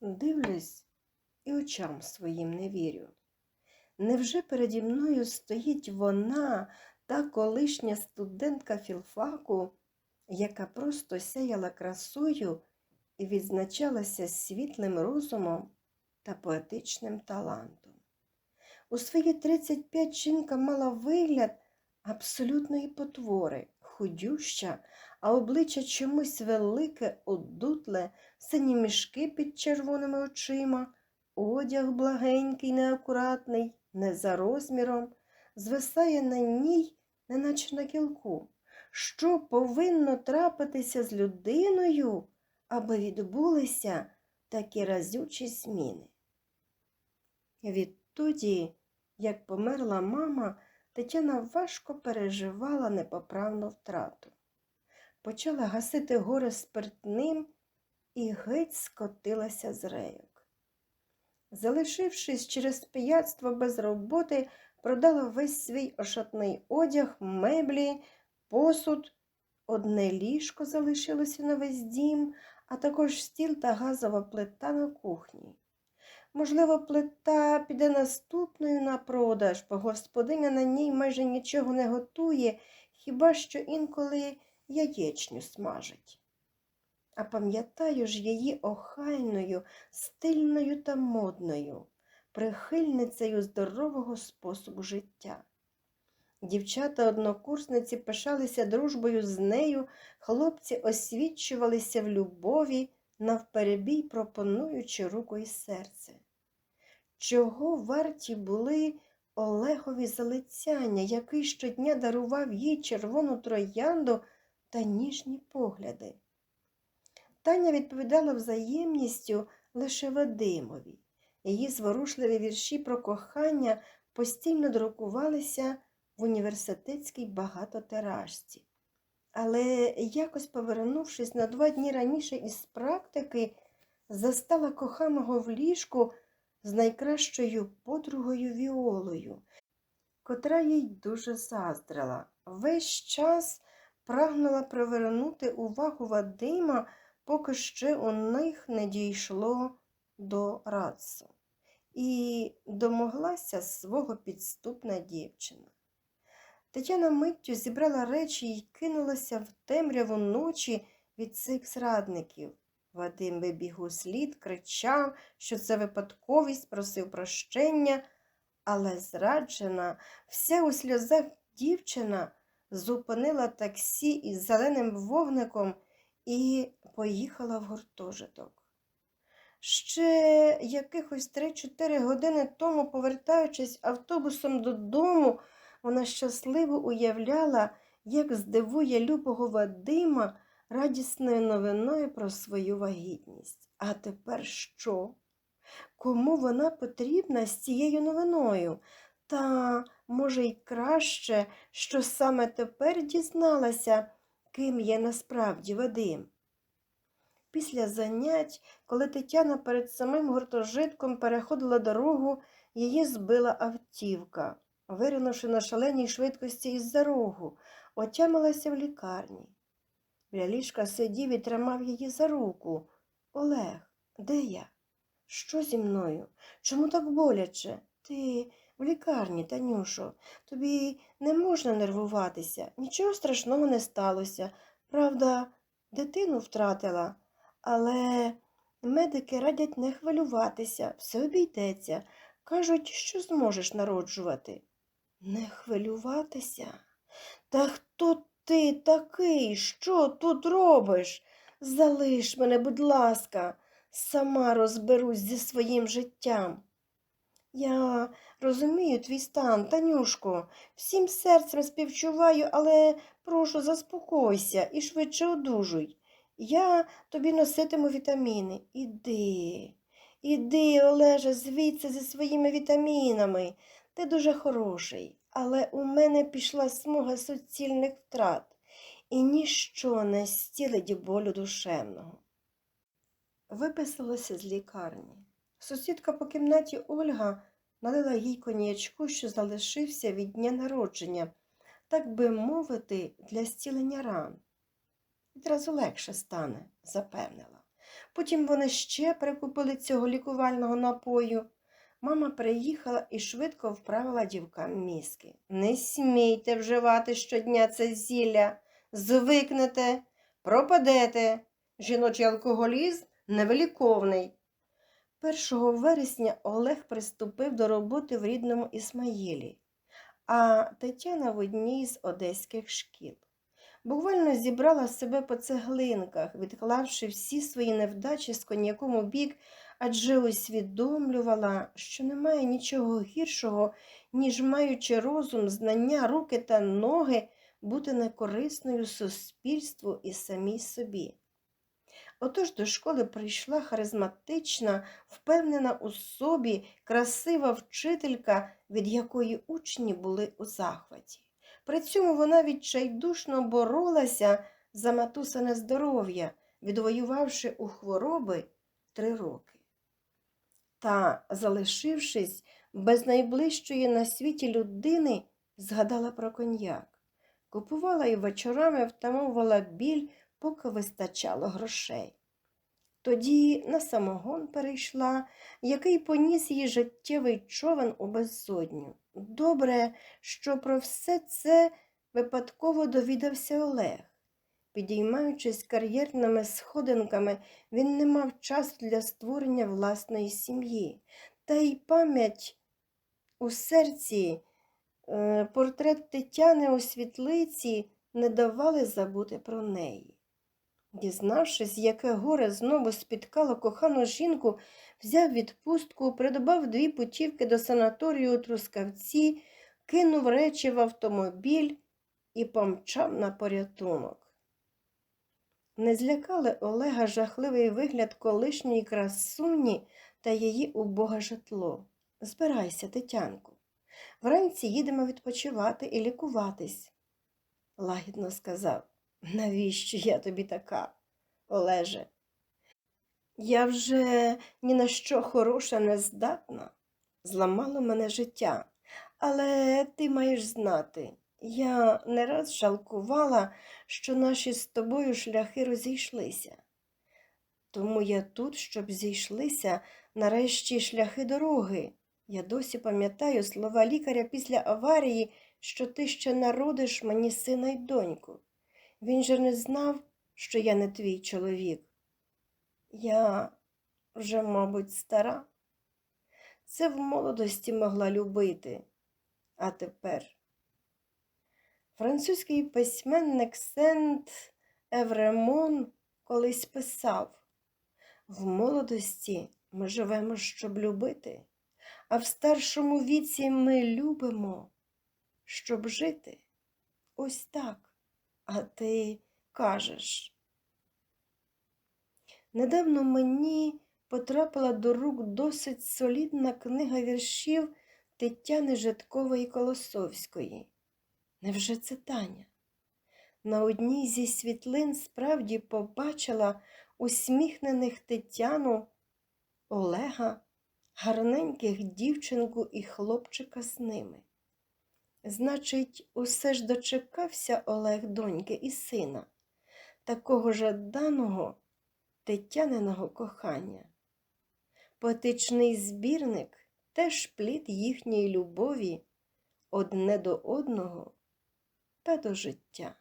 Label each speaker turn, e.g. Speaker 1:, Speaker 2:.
Speaker 1: Дивлюсь і очам своїм не вірю. Невже переді мною стоїть вона, та колишня студентка філфаку, яка просто сяяла красою і відзначалася світлим розумом та поетичним талантом? У свої 35 жінка мала вигляд абсолютної потвори, худюща, а обличчя чомусь велике, одутле, сині мішки під червоними очима, одяг благенький, неакуратний, не за розміром, звисає на ній, неначе на кілку. Що повинно трапитися з людиною, аби відбулися такі разючі зміни? Відтоді, як померла мама, Тетяна важко переживала непоправну втрату. Почала гасити горе спиртним і геть скотилася з рейок. Залишившись через пияцтво без роботи, продала весь свій ошатний одяг, меблі, посуд. Одне ліжко залишилося на весь дім, а також стіл та газова плита на кухні. Можливо, плита піде наступною на продаж, бо господиня на ній майже нічого не готує, хіба що інколи яєчню смажить. А пам'ятаю ж її охайною, стильною та модною, прихильницею здорового способу життя. Дівчата-однокурсниці пишалися дружбою з нею, хлопці освічувалися в любові, навперебій пропонуючи руку і серце. Чого варті були Олегові залицяння, який щодня дарував їй червону троянду та ніжні погляди? Таня відповідала взаємністю лише Вадимові. Її зворушливі вірші про кохання постійно друкувалися в університетській багатотиражці. Але якось, повернувшись на два дні раніше із практики, застала коханого в ліжку з найкращою подругою Віолою, котра їй дуже заздрила. Весь час прагнула привернути увагу Вадима, поки ще у них не дійшло до рацу. І домоглася свого підступна дівчина. Тетяна миттю зібрала речі і кинулася в темряву ночі від цих зрадників. Вадим вибіг у слід, кричав, що це випадковість, просив прощення, але зраджена, вся у сльозах дівчина зупинила таксі із зеленим вогником і поїхала в гуртожиток. Ще якихось 3-4 години тому, повертаючись автобусом додому, вона щасливо уявляла, як здивує любого Вадима радісною новиною про свою вагітність. А тепер що? Кому вона потрібна з цією новиною? Та, може, й краще, що саме тепер дізналася, ким є насправді Вадим. Після занять, коли Тетяна перед самим гуртожитком переходила дорогу, її збила автівка, виринувши на шаленій швидкості із за рогу, отямилася в лікарні. Біля ліжка сидів і тримав її за руку. Олег, де я? Що зі мною? Чому так боляче? Ти в лікарні, Танюшо, тобі не можна нервуватися, нічого страшного не сталося. Правда, дитину втратила, але медики радять не хвилюватися, все обійдеться. Кажуть, що зможеш народжувати. Не хвилюватися? Та хто ти такий? Що тут робиш? Залиш мене, будь ласка, сама розберусь зі своїм життям. Я розумію твій стан, Танюшко, всім серцем співчуваю, але прошу, заспокойся і швидше одужуй. Я тобі носитиму вітаміни. Іди, іди, Олеже, звідси зі своїми вітамінами. Ти дуже хороший, але у мене пішла смуга суцільних втрат, і ніщо не стілить болю душевного. Виписалася з лікарні. Сусідка по кімнаті Ольга налила їй коньячку, що залишився від дня народження, так би мовити, для зцілення ран. Відразу легше стане, запевнила. Потім вони ще прикупили цього лікувального напою. Мама приїхала і швидко вправила дівкам мізки. Не смійте вживати щодня це зілля, звикнете, пропадете. Жіночий алкоголізм невиліковний. 1 вересня Олег приступив до роботи в рідному Ісмаїлі, а Тетяна в одній з одеських шкіл. Буквально зібрала себе по цеглинках, відклавши всі свої невдачі з коньяком у бік, адже усвідомлювала, що немає нічого гіршого, ніж маючи розум, знання, руки та ноги, бути некорисною суспільству і самій собі. Отож до школи прийшла харизматична, впевнена у собі, красива вчителька, від якої учні були у захваті. При цьому вона відчайдушно боролася за матусине здоров'я, відвоювавши у хвороби три роки. Та, залишившись без найближчої на світі людини, згадала про коньяк. Купувала і вечорами втамовувала біль, поки вистачало грошей. Тоді на самогон перейшла, який поніс її життєвий човен у безсодню. Добре, що про все це випадково довідався Олег. Підіймаючись кар'єрними сходинками, він не мав часу для створення власної сім'ї, та й пам'ять у серці, е, портрет Тетяни у світлиці не давали забути про неї. Дізнавшись, яке горе знову спіткало кохану жінку, взяв відпустку, придбав дві путівки до санаторію у Трускавці, кинув речі в автомобіль і помчав на порятунок. Не злякали Олега жахливий вигляд колишньої красуні та її убоге житло. Збирайся, Тетянку. Вранці їдемо відпочивати і лікуватись, лагідно сказав. Навіщо я тобі така, Олеже? Я вже ні на що хороша не здатна, зламало мене життя, але ти маєш знати, я не раз жалкувала, що наші з тобою шляхи розійшлися. Тому я тут, щоб зійшлися нарешті шляхи дороги. Я досі пам'ятаю слова лікаря після аварії, що ти ще народиш мені сина й доньку. Він же не знав, що я не твій чоловік. Я вже, мабуть, стара. Це в молодості могла любити, а тепер. Французький письменник Сент Евремон колись писав в молодості ми живемо, щоб любити, а в старшому віці ми любимо, щоб жити. Ось так. А ти кажеш. Недавно мені потрапила до рук досить солідна книга віршів Тетяни Житкової Колосовської. Невже це Таня? На одній зі світлин справді побачила усміхнених Тетяну, Олега, гарненьких дівчинку і хлопчика з ними. Значить, усе ж дочекався Олег доньки і сина, такого жаданого тетяниного кохання. Поетичний збірник теж плід їхньої любові одне до одного та до життя.